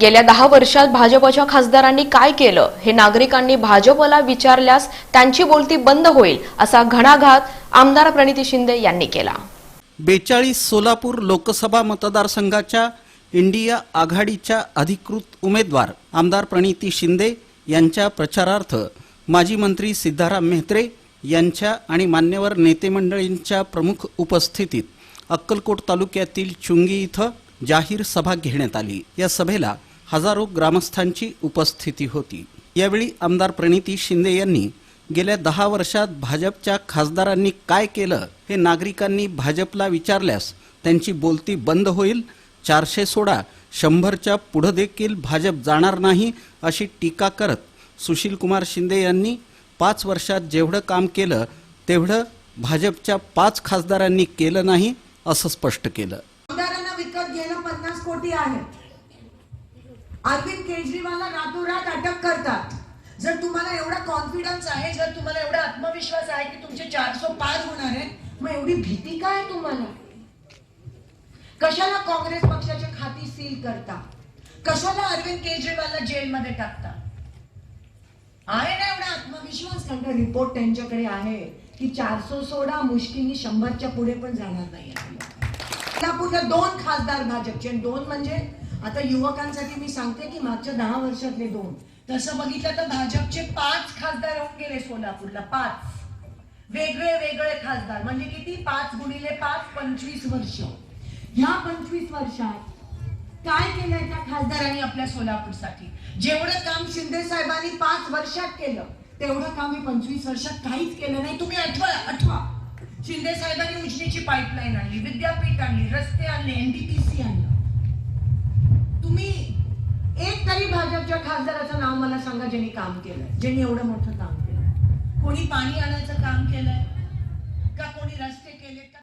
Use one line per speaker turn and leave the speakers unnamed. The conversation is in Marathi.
गेल्या दहा वर्षात भाजपच्या खासदारांनी काय केलं हे नागरिकांनी भाजपला विचारल्यास त्यांची बोलती बंद होईल असा घणाघात आमदार प्रणिती शिंदे यांनी केला.
बेचाळीस सोलापूर लोकसभा मतदारसंघाच्या इंडिया आघाडीच्या अधिकृत उमेदवार आमदार प्रणिती शिंदे यांच्या प्रचारार्थ माजी मंत्री सिद्धाराम मेहत्रे यांच्या आणि मान्यवर नेते मंडळींच्या प्रमुख उपस्थितीत अक्कलकोट तालुक्यातील चुंगी इथं जाहीर सभा घेण्यात आली. या सभेला हजारो ग्रामस्थांची उपस्थिती होती. यावेळी आमदार प्रणिती शिंदे यांनी गेल्या दहा वर्षात भाजपच्या खासदारांनी काय केलं हे नागरिकांनी भाजपला विचारल्यास त्यांची बोलती बंद होईल चारशे सोळा शंभरच्या पुढं देखील भाजप जाणार नाही अशी टीका करत सुशीलकुमार शिंदे यांनी पाच वर्षात जेवढं काम केलं तेवढं भाजपच्या पाच खासदारांनी केलं नाही असं स्पष्ट केलं.
पन्नास आहे. अरविंद केजरीवालला रातोरात अटक करतात. जर तुम्हाला एवढा कॉन्फिडन्स आहे जर तुम्हाला एवढा आत्मविश्वास आहे की तुमचे चारशे पाच होणार आहे मग एवढी भीती काय तुम्हाला? कशाला काँग्रेस पक्षाच्या खाती सील करता? कशाला अरविंद केजरीवालला जेलमध्ये टाकता? आहे ना एवढा आत्मविश्वास? कारण रिपोर्ट त्यांच्याकडे आहे की चारशे सोडा मुश्किली शंभरच्या पुढे पण जाणार नाही सोलापूरला दोन खासदार भाजपचे दोन म्हणजे आता युवकांसाठी मी सांगते की मागच्या दहा वर्षातले दोन. तसं बघितलं तर भाजपचे पाच खासदार होऊन गेले सोलापूरला पाच. वेगळे वेगळे खासदार. म्हणजे किती? पाच गुणिले पाच पंचवीस वर्ष. ह्या पंचवीस वर्षात काय केलंय त्या खासदारांनी आपल्या सोलापूरसाठी? जेवढं काम शिंदे साहेबांनी पाच वर्षात केलं तेवढं काम मी पंचवीस वर्षात काहीच केलं नाही. तुम्ही आठवा आठवा. शिंदे साहेबांनी उजनीची पाईपलाईन आणली विद्यापीठ आणली रस्ते आणले एनडीपीसी आणलं. तुम्ही एक तरी भाजपच्या खासदाराचं नाव मला सांगा ज्यांनी काम केलंय ज्यांनी एवढं मोठं काम केलंय. कोणी पाणी आणायचं काम केलंय? का कोणी रस्ते केले का